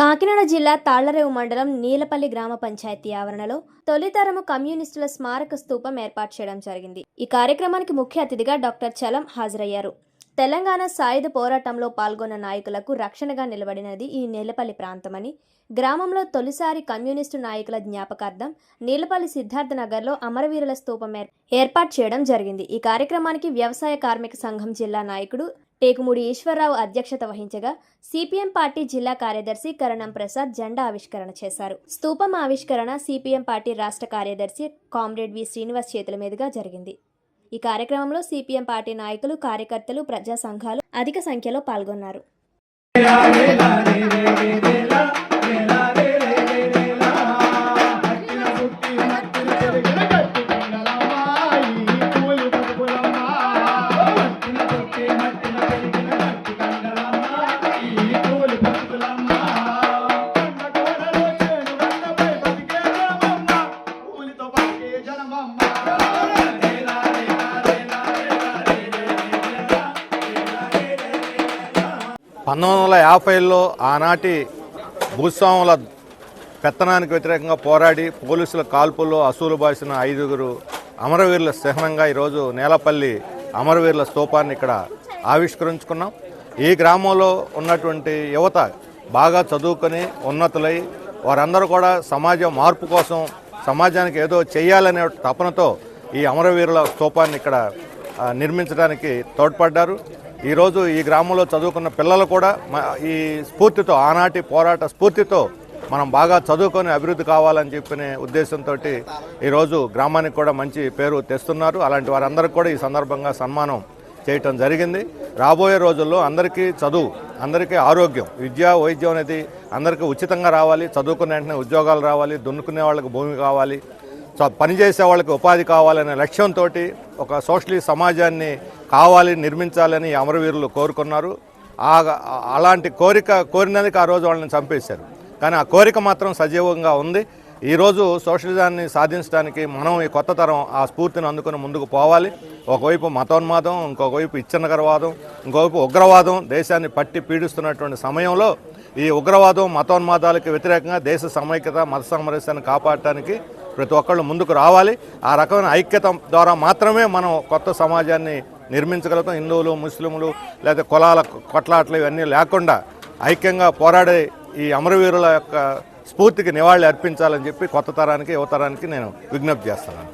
కాకినాడ జిల్లా తాళ్ళరేవు మండలం నీలపల్లి గ్రామ పంచాయతీ ఆవరణలో తొలితరము కమ్యూనిస్టుల స్మారక స్తూపం ఏర్పాటు చేయడం జరిగింది. ఈ కార్యక్రమానికి ముఖ్య అతిథిగా డాక్టర్ చలం హాజరయ్యారు. తెలంగాణ సాయుధ పోరాటంలో పాల్గొన్న నాయకులకు రక్షణగా నిలబడినది ఈ నీలపల్లి ప్రాంతమని గ్రామంలో తొలిసారి కమ్యూనిస్టు నాయకుల జ్ఞాపకార్థం నీలపల్లి సిద్ధార్థ నగర్లో అమరవీరుల స్తూపం ఏర్- ఏర్పాటు చేయడం జరిగింది. ఈ కార్యక్రమానికి వ్యవసాయ కార్మిక సంఘం జిల్లా నాయకుడు టేకుమూడి ఈశ్వరరావు అధ్యక్షత వహించగా సిపిఎం పార్టీ జిల్లా కార్యదర్శి కరణం ప్రసాద్ జెండా ఆవిష్కరణ చేశారు. స్తూపం ఆవిష్కరణ సిపిఎం పార్టీ రాష్ట్ర కార్యదర్శి కామ్రేడ్ వి. శ్రీనివాస్ చేతుల మీదుగా జరిగింది. ఈ కార్యక్రమంలో సిపిఎం పార్టీ నాయకులు కార్యకర్తలు ప్రజా సంఘాలు అధిక సంఖ్యలో పాల్గొన్నారు. పంతొమ్మిది వందల యాభైలో ఆనాటి భూస్వాముల పెత్తనానికి వ్యతిరేకంగా పోరాడి పోలీసుల కాల్పుల్లో అసూలు బాసిన ఐదుగురు అమరవీరుల చిహ్నంగా ఈరోజు నేలపల్లి అమరవీరుల స్తూపాన్ని ఇక్కడ ఆవిష్కరించుకున్నాం. ఈ గ్రామంలో ఉన్నటువంటి యువత బాగా చదువుకొని ఉన్నతులై వారందరూ కూడా సమాజ మార్పు కోసం సమాజానికి ఏదో చేయాలనే తపనతో ఈ అమరవీరుల స్తూపాన్ని ఇక్కడ నిర్మించడానికి తోడ్పడ్డారు. ఈరోజు ఈ గ్రామంలో చదువుకున్న పిల్లలు కూడా ఈ స్ఫూర్తితో ఆనాటి పోరాట స్ఫూర్తితో మనం బాగా చదువుకొని అభివృద్ధి కావాలని చెప్పిన ఉద్దేశంతో ఈరోజు గ్రామానికి కూడా మంచి పేరు తెస్తున్నారు. అలాంటి వారందరికీ కూడా ఈ సందర్భంగా సన్మానం చేయటం జరిగింది. రాబోయే రోజుల్లో అందరికీ చదువు అందరికీ ఆరోగ్యం విద్య వైద్యం అనేది అందరికీ ఉచితంగా రావాలి. చదువుకున్న వెంటనే ఉద్యోగాలు రావాలి దున్నుకునే వాళ్ళకి భూమి కావాలి సో పనిచేసే వాళ్ళకి ఉపాధి కావాలనే లక్ష్యంతో ఒక సోషలిస్ట్ సమాజాన్ని కావాలి నిర్మించాలని అమరవీరులు కోరుకున్నారు. ఆ అలాంటి కోరిక కోరినందుకు ఆ రోజు వాళ్ళని చంపేశారు. కానీ ఆ కోరిక మాత్రం సజీవంగా ఉంది. ఈరోజు సోషలిజాన్ని సాధించడానికి మనం ఈ కొత్త తరం ఆ స్ఫూర్తిని అందుకుని ముందుకు పోవాలి. ఒకవైపు మతోన్మాదం ఇంకొకవైపు ఇచ్చనగరవాదం ఇంకోవైపు ఉగ్రవాదం దేశాన్ని పట్టి పీడిస్తున్నటువంటి సమయంలో ఈ ఉగ్రవాదం మతోన్మాదాలకు వ్యతిరేకంగా దేశ సమైక్యత మత సామరస్యాన్ని కాపాడటానికి ప్రతి ఒక్కళ్ళు ముందుకు రావాలి. ఆ రకమైన ఐక్యత ద్వారా మాత్రమే మనం కొత్త సమాజాన్ని నిర్మించగలుగుతాం. హిందువులు ముస్లింలు లేదా కులాల కొట్లాట్లు ఇవన్నీ లేకుండా ఐక్యంగా పోరాడే ఈ అమరవీరుల యొక్క స్ఫూర్తికి నివాళి అర్పించాలని చెప్పి కొత్త తరానికి యువతరానికి నేను విజ్ఞప్తి చేస్తున్నాను.